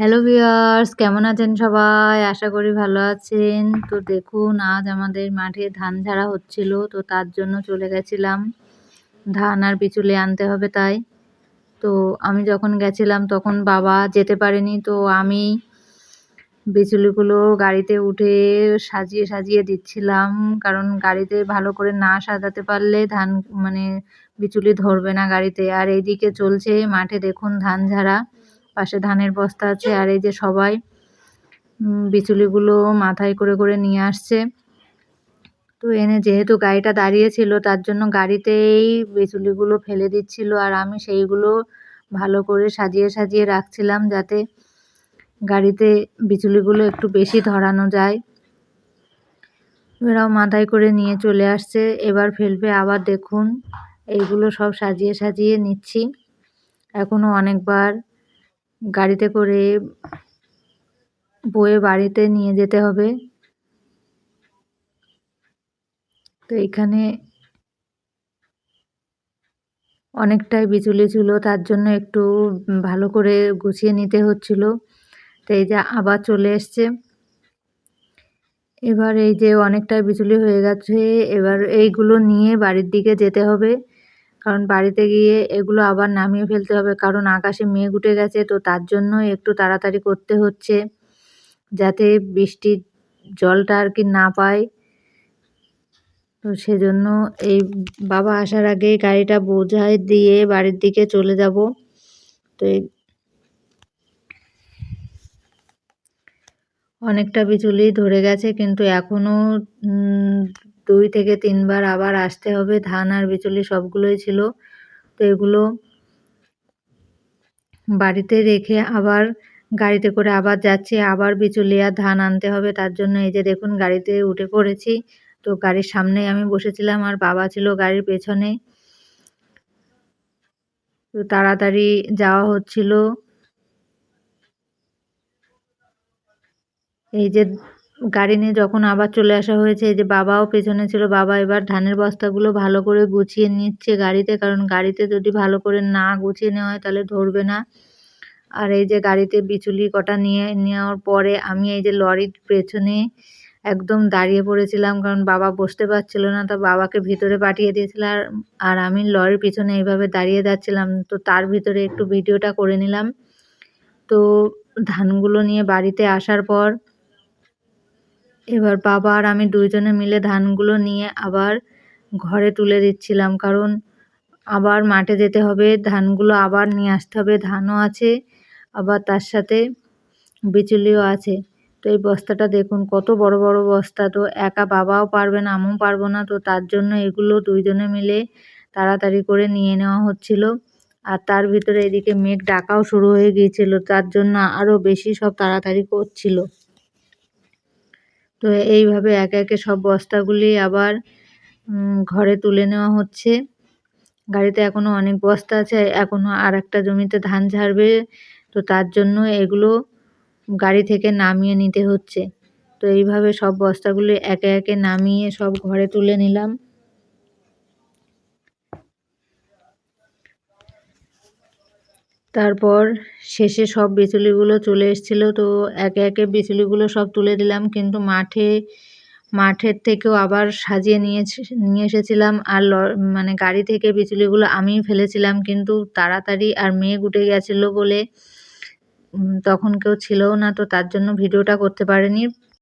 Hello viewers কেমন আছেন সবাই? আশা করি ভালো আছেন। তো দেখুন, আজ আমাদের মাঠে ধান ঝাড়া হচ্ছিল, তো তার জন্য চলে গেছিলাম। ধান আর বিচুলি আনতে হবে তাই। তো আমি যখন গেছিলাম, তখন বাবা যেতে পারেনি, তো আমি বিচুলিগুলো গাড়িতে উঠে সাজিয়ে সাজিয়ে দিচ্ছিলাম। কারণ গাড়িতে ভালো করে না সাজাতে পারলে ধান মানে বিচুলি ধরবে না গাড়িতে। আর এইদিকে চলছে মাঠে দেখুন ধান ঝাড়া। পাশে ধানের বস্তা আছে আর এই যে সবাই বিচুলিগুলো মাথায় করে করে নিয়ে আসছে। তো এনে যেহেতু গাড়িটা দাঁড়িয়ে ছিল, তার জন্য গাড়িতেই বিচুলিগুলো ফেলে দিচ্ছিল আর আমি সেইগুলো ভালো করে সাজিয়ে সাজিয়ে রাখছিলাম যাতে গাড়িতে বিচুলিগুলো একটু বেশি ধরানো যায়। এরাও মাথায় করে নিয়ে চলে আসছে। এবার ফেলবে আবার দেখুন। এইগুলো সব সাজিয়ে সাজিয়ে নিচ্ছি। এখনও অনেকবার গাড়িতে করে বয়ে বাড়িতে নিয়ে যেতে হবে। তো এখানে অনেকটাই বিচুলি ছিল, তার জন্য একটু ভালো করে গুছিয়ে নিতে হচ্ছিল। তো এই যে আবার চলে এসছে। এবার এই যে অনেকটাই বিচুলি হয়ে গেছে, এবার এইগুলো নিয়ে বাড়ির দিকে যেতে হবে। কারণ বাড়িতে গিয়ে এগুলো আবার নামিয়ে ফেলতে হবে। কারণ আকাশে মেঘ উঠে গেছে, তো তার জন্য একটু তাড়াতাড়ি করতে হচ্ছে যাতে বৃষ্টির জলটা আর কি না পায়। তো সেজন্য এই বাবা আসার আগে গাড়িটা বোঝায় দিয়ে বাড়ির দিকে চলে যাব। তো এই অনেকটা বিচুলি ধরে গেছে, কিন্তু এখনও দুই থেকে তিনবার আবার আসতে হবে। ধান আর বিচুলি সবগুলোই ছিল। তো এগুলো বাড়িতে রেখে আবার গাড়িতে করে আবার যাচ্ছি। আবার বিচুলি আর ধান আনতে হবে। তার জন্য এই যে দেখুন গাড়িতে উঠে পড়েছি। তো গাড়ির সামনে আমি বসেছিলাম আর বাবা ছিল গাড়ির পেছনে। তো তাড়াতাড়ি যাওয়া হচ্ছিল। এই যে গাড়ি নিয়ে যখন আবার চলে আসা হয়েছে যে বাবাও পেছনে ছিল, বাবা এবার ধানের বস্তাগুলো ভালো করে গুছিয়ে নিচ্ছে গাড়িতে, কারণ গাড়িতে যদি ভালো করে না গুছিয়ে নেওয়া হয় তাহলে ধরবে না। আর এই যে গাড়িতে বিচুলি কটা নিয়ে নেওয়ার পরে আমি এই যে লরির পেছনে একদম দাঁড়িয়ে পড়েছিলাম, কারণ বাবা বসতে পারছিল না, তো বাবাকে ভিতরে পাঠিয়ে দিয়েছিল আর আর আমি লরির পিছনে এইভাবে দাঁড়িয়ে যাচ্ছিলাম। তো তার ভিতরে একটু ভিডিওটা করে নিলাম। তো ধানগুলো নিয়ে বাড়িতে আসার পর এবার বাবা আর আমি দুইজনে মিলে ধানগুলো নিয়ে আবার ঘরে তুলে দিচ্ছিলাম, কারণ আবার মাঠে যেতে হবে, ধানগুলো আবার নিয়ে আসতে হবে, ধানও আছে, আবার তার সাথে বিচুলিও আছে। তো এই বস্তাটা দেখুন, কত বড় বড় বস্তা, তো একা বাবাও পারবে না, আমিও পারব না, তো তার জন্য এগুলো দুইজনে মিলে তাড়াতাড়ি করে নিয়ে নেওয়া হচ্ছিল। আর তার ভিতরে এদিকে মেঘ ডাকাও শুরু হয়ে গিয়েছিল, তার জন্য আরও বেশি সব তাড়াতাড়ি করছিল। তো এইভাবে একে একে সব বস্তাগুলি আবার ঘরে তুলে নেওয়া হচ্ছে। গাড়িতে এখনও অনেক বস্তা আছে এখনও আর একটা জমিতে ধান ঝাড়বে। তো তার জন্য এগুলো গাড়ি থেকে নামিয়ে নিতে হচ্ছে। তো এইভাবে সব বস্তাগুলি একে একে নামিয়ে সব ঘরে তুলে নিলাম। তারপর শেষে সব বিচুলিগুলো চলে এসেছিল। তো একে একে বিচুলিগুলো সব তুলে দিলাম, কিন্তু মাঠে, মাঠের থেকেও আবার সাজিয়ে নিয়ে নিয়ে এসেছিলাম। আর ল মানে গাড়ি থেকে বিচুলিগুলো আমিই ফেলেছিলাম, কিন্তু তাড়াতাড়ি আর মেঘ উঠে গেছিল বলে তখন কেউ ছিলও না, তো তার জন্য ভিডিওটা করতে পারেনি।